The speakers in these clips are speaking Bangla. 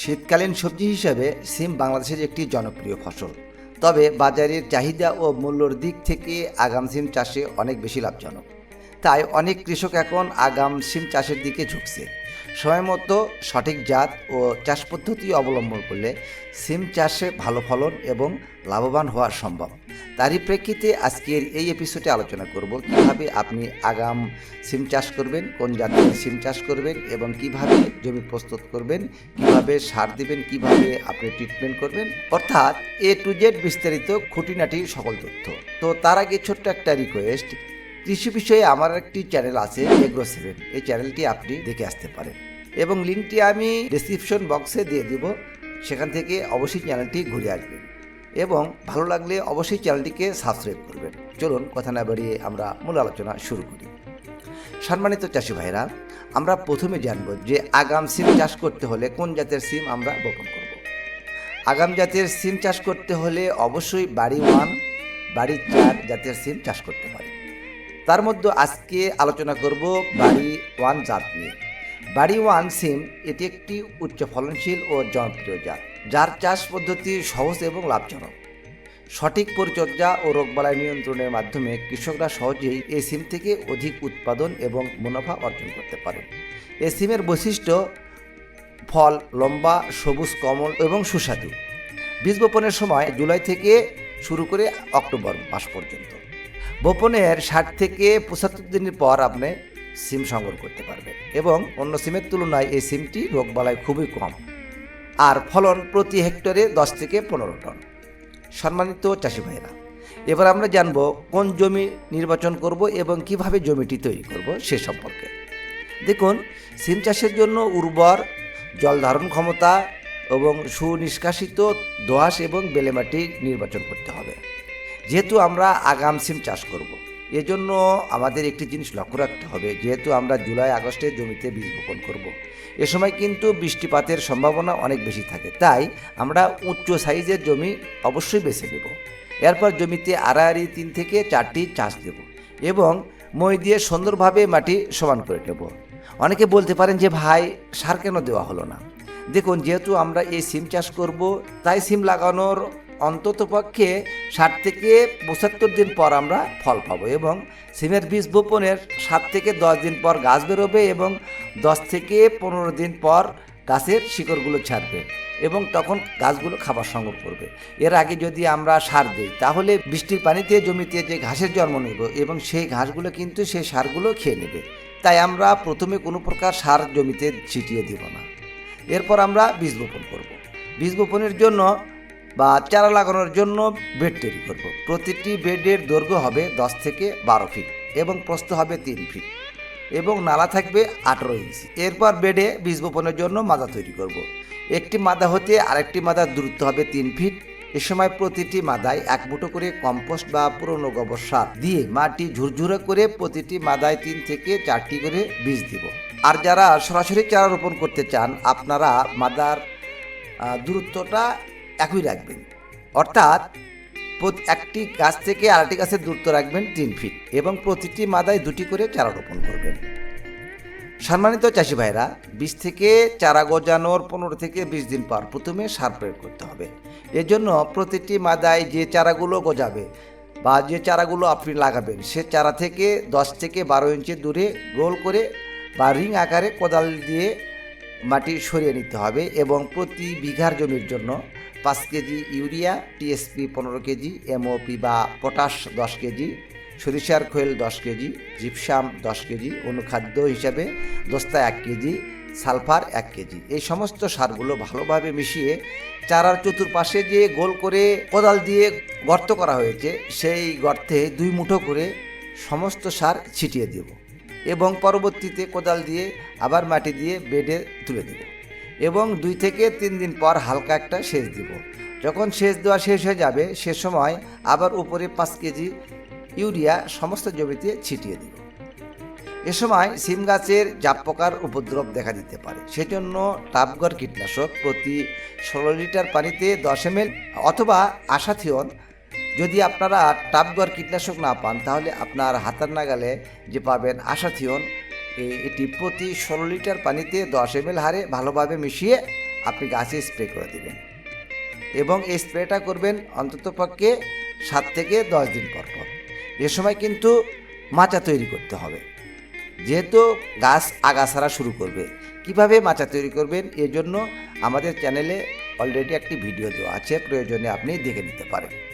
শীতকালীন সবজি হিসাবে সিম বাংলাদেশের একটি জনপ্রিয় ফসল। তবে বাজারের চাহিদা ও মূল্যর দিক থেকে আগাম সিম চাষে অনেক বেশি লাভজনক। তাই অনেক কৃষক এখন আগাম সিম চাষের দিকে ঝুঁকছে। সময় মতো সঠিক জাত ও চাষ পদ্ধতি অবলম্বন করলে সিম চাষে ভালো ফলন এবং লাভবান হওয়া সম্ভব। তারই প্রেক্ষিতে আজকের এই এপিসোডে আলোচনা করব কীভাবে আপনি আগাম সিম চাষ করবেন, কোন জাতের সিম চাষ করবেন এবং কীভাবে জমি প্রস্তুত করবেন, কীভাবে সার দিবেন, কীভাবে আপনি ট্রিটমেন্ট করবেন। অর্থাৎ এ টু জেড বিস্তারিত খুঁটিনাটি সকল তথ্য। তো তার আগে ছোট্ট একটা রিকোয়েস্ট কৃষি বিষয়ে আমার একটি চ্যানেল আছে এগ্রো সেভেন এই চ্যানেলটি আপনি দেখে আসতে পারেন। এবং লিঙ্কটি আমি ডিসক্রিপশন বক্সে দিয়ে দিব। সেখান থেকে অবশ্যই চ্যানেলটি ঘুরে আসবেন। এবং ভালো লাগলে অবশ্যই চ্যানেলটিকে সাবস্ক্রাইব করবেন। চলুন কথা না বাড়িয়ে আমরা মূল আলোচনা শুরু করি। সম্মানিত চাষি ভাইরা, আমরা প্রথমে জানব যে আগাম সিম চাষ করতে হলে কোন জাতের সিম আমরা বপন করব। আগাম জাতের সিম চাষ করতে হলে অবশ্যই বাড়ি ওয়ান, বাড়ি চার জাতের সিম চাষ করতে পারে তার মধ্যে আজকে আলোচনা করব বাড়ি ওয়ান জাত নিয়ে। বাড়ি ওয়ান সিম, এটি একটি উচ্চ ফলনশীল ও জনপ্রিয় জাত, যার চাষ পদ্ধতি সহজ এবং লাভজনক। সঠিক পরিচর্যা ও রোগবালাই নিয়ন্ত্রণের মাধ্যমে কৃষকরা সহজেই এই সিম থেকে অধিক উৎপাদন এবং মুনাফা অর্জন করতে পারেন এই সিমের বৈশিষ্ট্য ফল, লম্বা, সবুজ, কমল এবং সুস্বাদু। বীজ বপনের সময় জুলাই থেকে শুরু করে অক্টোবর মাস পর্যন্ত। বপনের ষাট থেকে পঁচাত্তর দিনের পর আপনি সিম সংগ্রহ করতে পারবেন এবং অন্য সিমের তুলনায় এই সিমটি রোগবালাই খুবই কম। আর ফলন প্রতি হেক্টরে দশ থেকে পনেরো টন। সম্মানিত চাষি ভাইরা, এবার আমরা জানব কোন জমি নির্বাচন করব এবং কীভাবে জমিটি তৈরি করব সে সম্পর্কে। দেখুন, সিম চাষের জন্য উর্বর জল ধারণ ক্ষমতা এবং সুনিষ্কাশিত দোআঁশ এবং বেলেমাটি নির্বাচন করতে হবে। যেহেতু আমরা আগাম সিম চাষ করব। এজন্য আমাদের একটি জিনিস লক্ষ্য রাখতে হবে, যেহেতু আমরা জুলাই আগস্টে জমিতে বীজ বপন করব। এ সময় কিন্তু বৃষ্টিপাতের সম্ভাবনা অনেক বেশি থাকে, তাই আমরা উচ্চ সাইজের জমি অবশ্যই বেছে নেব এরপর জমিতে আড়াআড়ি তিন থেকে চারটি চাষ দেব এবং মই দিয়ে সুন্দরভাবে মাটি সমান করে নেব অনেকে বলতে পারেন যে, ভাই, সার কেন দেওয়া হলো না দেখুন, যেহেতু আমরা এই সিম চাষ করব, তাই সিম লাগানোর অন্তত পক্ষে ষাট থেকে পঁচাত্তর দিন পর আমরা ফল পাবো এবং সিমের বীজ বপনের সাত থেকে দশ দিন পর গাছ বেরোবে এবং দশ থেকে পনেরো দিন পর গাছের শিকড়গুলো ছাড়বে এবং তখন গাছগুলো খাবার সংগ্রহ করবে। এর আগে যদি আমরা সার দিই, তাহলে বৃষ্টির পানিতে, জমিতে যে ঘাসের জন্ম নেব এবং সেই ঘাসগুলো কিন্তু সেই সারগুলো খেয়ে নেবে। তাই আমরা প্রথমে কোনো প্রকার সার জমিতে ছিটিয়ে দেব না। এরপর আমরা বীজ বপন করব। বীজ বপনের জন্য বা চারা লাগানোর জন্য বেড তৈরি করব। প্রতিটি বেডের দৈর্ঘ্য হবে দশ থেকে বারো ফিট এবং প্রস্থ হবে তিন ফিট এবং নালা থাকবে আঠেরো ইঞ্চি। এরপর বেডে বীজ বপনের জন্য মাদা তৈরি করব। একটি মাদা হতে আরেকটি মাদার দূরত্ব হবে তিন ফিট। এ সময় প্রতিটি মাদায় এক মুঠো করে কম্পোস্ট বা পুরনো গোবর সার দিয়ে মাটি ঝুরঝুরে করে প্রতিটি মাদায় তিন থেকে চারটি করে বীজ দিব। আর যারা সরাসরি চারা রোপণ করতে চান, আপনারা মাদার দূরত্বটা একই রাখবেন। অর্থাৎ একটি গাছ থেকে আরেকটি গাছের দূরত্ব রাখবেন তিন ফিট এবং প্রতিটি মাদায় দুটি করে চারা রোপণ করবেন। সম্মানিত চাষি ভাইরা বীজ থেকে চারা গজানোর পনেরো থেকে বিশ দিন পর প্রথমে সার প্রয়োগ করতে হবে। এজন্য প্রতিটি মাদায় যে চারাগুলো গজাবে বা যে চারাগুলো আপনি লাগাবেন, সে চারা থেকে দশ থেকে বারো ইঞ্চি দূরে গোল করে বা রিং আকারে কোদাল দিয়ে মাটি সরিয়ে নিতে হবে এবং প্রতি বিঘার জমির জন্য পাঁচ কেজি ইউরিয়া, টিএসপি পনেরো কেজি, এমওপি বা পটাশ দশ কেজি, সরিষার খোল দশ কেজি, জিপসাম দশ কেজি, অনুখাদ্য হিসাবে দস্তা এক কেজি, সালফার এক কেজি। এই সমস্ত সারগুলো ভালোভাবে মিশিয়ে চারার চতুর্পাশে যে গোল করে কোদাল দিয়ে গর্ত করা হয়েছে, সেই গর্তে দুই মুঠো করে সমস্ত সার ছিটিয়ে দেব এবং পরবর্তীতে কোদাল দিয়ে আবার মাটি দিয়ে বেডে তুলে দেব। এবং দুই থেকে তিন দিন পর হালকা একটা সেচ দিব। যখন সেচ দেওয়া শেষ হয়ে যাবে, সে সময় আবার উপরে পাঁচ কেজি ইউরিয়া সমস্ত জমিতে ছিটিয়ে দিব। এ সময় সিম গাছের জাপ পোকার উপদ্রব দেখা দিতে পারে। সেজন্য টাপগড় কীটনাশক প্রতি ষোলো লিটার পানিতে দশ এম অথবা আশাথিয়ন যদি আপনারা টাপগড় কীটনাশক না পান, তাহলে আপনার হাতার নাগালে যে পাবেন আশাথিয়ন এটি প্রতি ষোলো লিটার পানিতে দশ এম হারে ভালোভাবে মিশিয়ে আপনি গাছে স্প্রে করে দেবেন। এবং এই স্প্রেটা করবেন অন্ততপক্ষে সাত থেকে দশ দিন পর পর। এ সময় কিন্তু মাচা তৈরি করতে হবে। যেহেতু গাছ আগাছাড়া শুরু করবে। কীভাবে মাচা তৈরি করবেন এর জন্য আমাদের চ্যানেলে অলরেডি একটি ভিডিও দেওয়া আছে। প্রয়োজনে আপনি দেখে নিতে পারেন।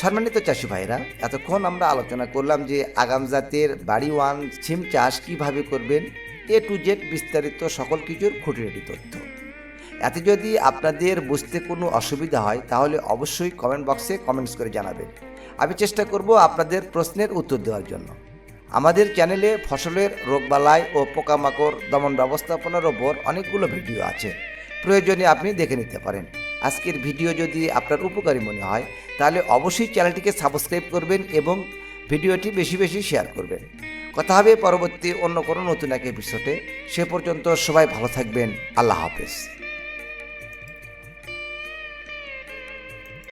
সম্মানিত চাষি ভাইরা এতক্ষণ আমরা আলোচনা করলাম যে আগাম জাতের বাড়ি ওয়ান সিম চাষ কীভাবে করবেন, এ টু জেড বিস্তারিত সকল কিছুর খুঁটিনাটি তথ্য। এতে যদি আপনাদের বুঝতে কোনো অসুবিধা হয়, তাহলে অবশ্যই কমেন্ট বক্সে কমেন্টস করে জানাবেন। আমি চেষ্টা করব আপনাদের প্রশ্নের উত্তর দেওয়ার জন্য। আমাদের চ্যানেলে ফসলের রোগবালাই ও পোকামাকড় দমন ব্যবস্থাপনার ওপর অনেকগুলো ভিডিও আছে। প্রয়োজনে আপনি দেখে নিতে পারেন। আজকের ভিডিও যদি আপনার উপকারী মনে হয়, তাহলে অবশ্যই চ্যানেলটিকে সাবস্ক্রাইব করবেন এবং ভিডিওটি বেশি বেশি শেয়ার করবেন। কথা হবে পরবর্তী অন্য কোনো নতুন এক এপিসোডে সে পর্যন্ত সবাই ভালো থাকবেন। আল্লাহ হাফেজ।